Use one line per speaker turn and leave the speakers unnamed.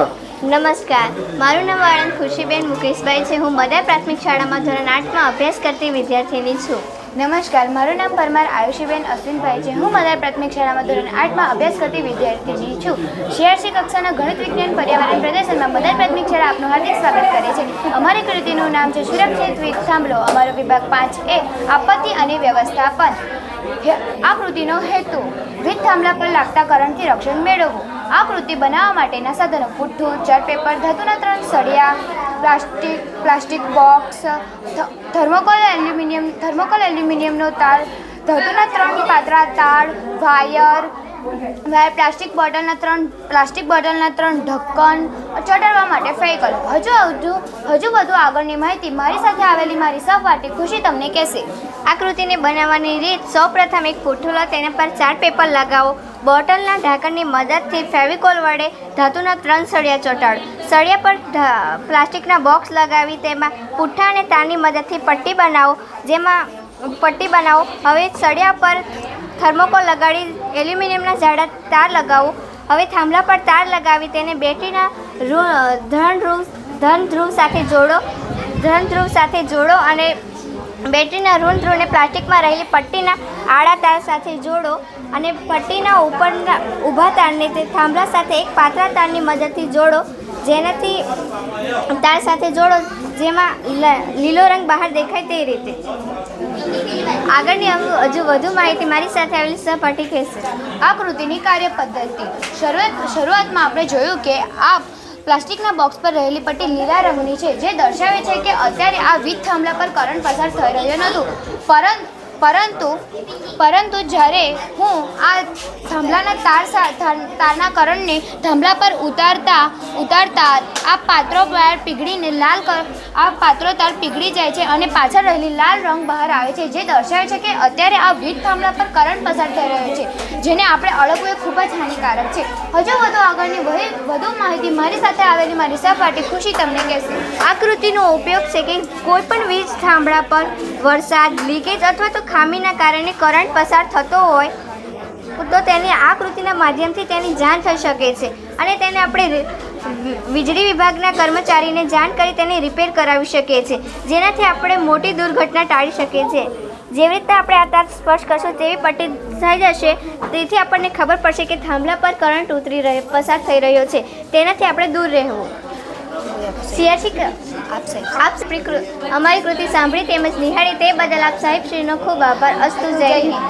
આપતા
નમસ્કાર. મારું નામ આણંદ ખુશીબેન મુકેશભાઈ છે. હું મદર પ્રાથમિક શાળામાં ધોરણ આઠમાં અભ્યાસ કરતી વિદ્યાર્થીની છું.
નમસ્કાર, મારું નામ પરમાર આયુષીબેન અશ્વિનભાઈ છે. હું મદાર પ્રાથમિક શાળામાં ધોરણ આઠમાં અભ્યાસ કરતી વિદ્યાર્થીની છું. સીઆરસી કક્ષાના ગણિત વિજ્ઞાન પર્યાવરણ પ્રદર્શનમાં મદાર પ્રાથમિક શાળા આપનું હાર્દિક સ્વાગત કરે છે. અમારી કૃતિનું નામ છે સુરક્ષિત વીજ થાંભલો. અમારો વિભાગ પાંચ એ આપત્તિ અને વ્યવસ્થાપન. આ કૃતિનો હેતુ વીજ થાંભલા પર લાગતા કરંટથી રક્ષણ મેળવવું. આ કૃતિ બનાવવા માટેના સાધનો પુઠ્ઠું ચાર્ટ પેપર ધાતુના ત્રણ સળિયા, plastic plastic box thermocol aluminium, thermocol એલ્યુમિનિયમનો તાર, ધાતુના ત્રણ પાતળા તાર, વાયર વાયર પ્લાસ્ટિક બોટલના ત્રણ, પ્લાસ્ટિક બોટલના ત્રણ ઢક્કન ચોટાડવા માટે ફેકલ હજુ હજુ હજુ વધુ આગળની માહિતી મારી સાથે આવેલી મારી સહપાઠી ખુશી તમને કહેશે.
આ કૃતિને બનાવવાની રીત સૌપ્રથમ એક પૂઠું લો તેના પર ચાર્ટ પેપર લગાવો. બોટલના ઢાંકણની મદદથી ફેવિકોલ વડે ધાતુના ત્રણ સળિયા ચોટાડો. સળિયા પર પ્લાસ્ટિકના બોક્સ લગાવી, તેમાં પુઠ્ઠા અને તારની મદદથી પટ્ટી બનાવો, જેમાં પટ્ટી બનાવો. હવે સળિયા પર થર્મોકોલ લગાડી એલ્યુમિનિયમના જાડા તાર લગાવો. હવે થાંભલા પર તાર લગાવી તેને બેટરીના ધન ધ્રુવ ધન ધ્રુવ સાથે જોડો. ધન ધ્રુવ સાથે જોડો અને બેટરીના ઋણ ધ્રુવને પ્લાસ્ટિકમાં રહેલી પટ્ટીના આડા તાર સાથે જોડો અને પટ્ટીના ઉપરના, ઊભા તારને તે થાંભલા સાથે એક પાતળા તારની મદદથી જોડો. જેનાથી તાર સાથે જોડો. જેમાં લીલો રંગ બહાર દેખાય તે રીતે. આગળની હજુ- વધુ માહિતી મારી સાથે આવેલી સહપાઠી કહેશે.
આ કૃતિની કાર્ય પદ્ધતિ. શરૂઆત, શરૂઆતમાં આપણે જોયું કે આ પ્લાસ્ટિકના બોક્સ પર રહેલી પટ્ટી લીલા રંગની છે, જે દર્શાવે છે કે અત્યારે આ વીજ થાંભલા પર કરંટ પસાર થઈ રહ્યો નહોતું. પરંતુ પરંતુ પરંતુ જ્યારે હું આ થાંભલાના તાર તારના કરંટને થાંભલા પર ઉતારતા ઉતારતા આ પાત્રો બહાર પીગળીને લાલ આ પાત્રો તાર પીગળી જાય છે અને પાછળ રહેલી લાલ રંગ બહાર આવે છે, જે દર્શાવે છે કે અત્યારે આ વીજ થાંભલા પર કરંટ પસાર થઈ રહ્યો છે. જેને આપણે અળગવું એ ખૂબ જ હાનિકારક છે. હજુ વધુ આગળની વધુ માહિતી મારી સાથે આવેલી મારી સહપાઠી ખુશી તમને કહેશે.
આ કૃતિનો ઉપયોગ છે કે કોઈ પણ વીજ થાંભળા પર વરસાદ, લીકેજ અથવા તો ખામીના કારણે કરંટ પસાર થતો હોય, તો તેની આ કૃતિના માધ્યમથી તેની જાણ થઈ શકે છે અને તેને આપણે વીજળી વિભાગના કર્મચારીને જાણ કરી તેને રિપેર કરાવી શકીએ છીએ. જેનાથી આપણે મોટી દુર્ઘટના ટાળી શકીએ છીએ. જેવી રીતે આપણે આ તાર સ્પર્શ કરશું તેવી પટ્ટી થઈ જશે. તેથી આપણને ખબર પડશે કે થાંભલા પર કરંટ ઉતરી રહ્યો પસાર થઈ રહ્યો છે. તેનાથી આપણે દૂર રહેવું. સિયાસી આપ અમારી કૃતિ સાંભળી તેમજ નિહાળી તે બદલ આપ સાહેબશ્રીનો ખૂબ આભાર. અસ્તુ જય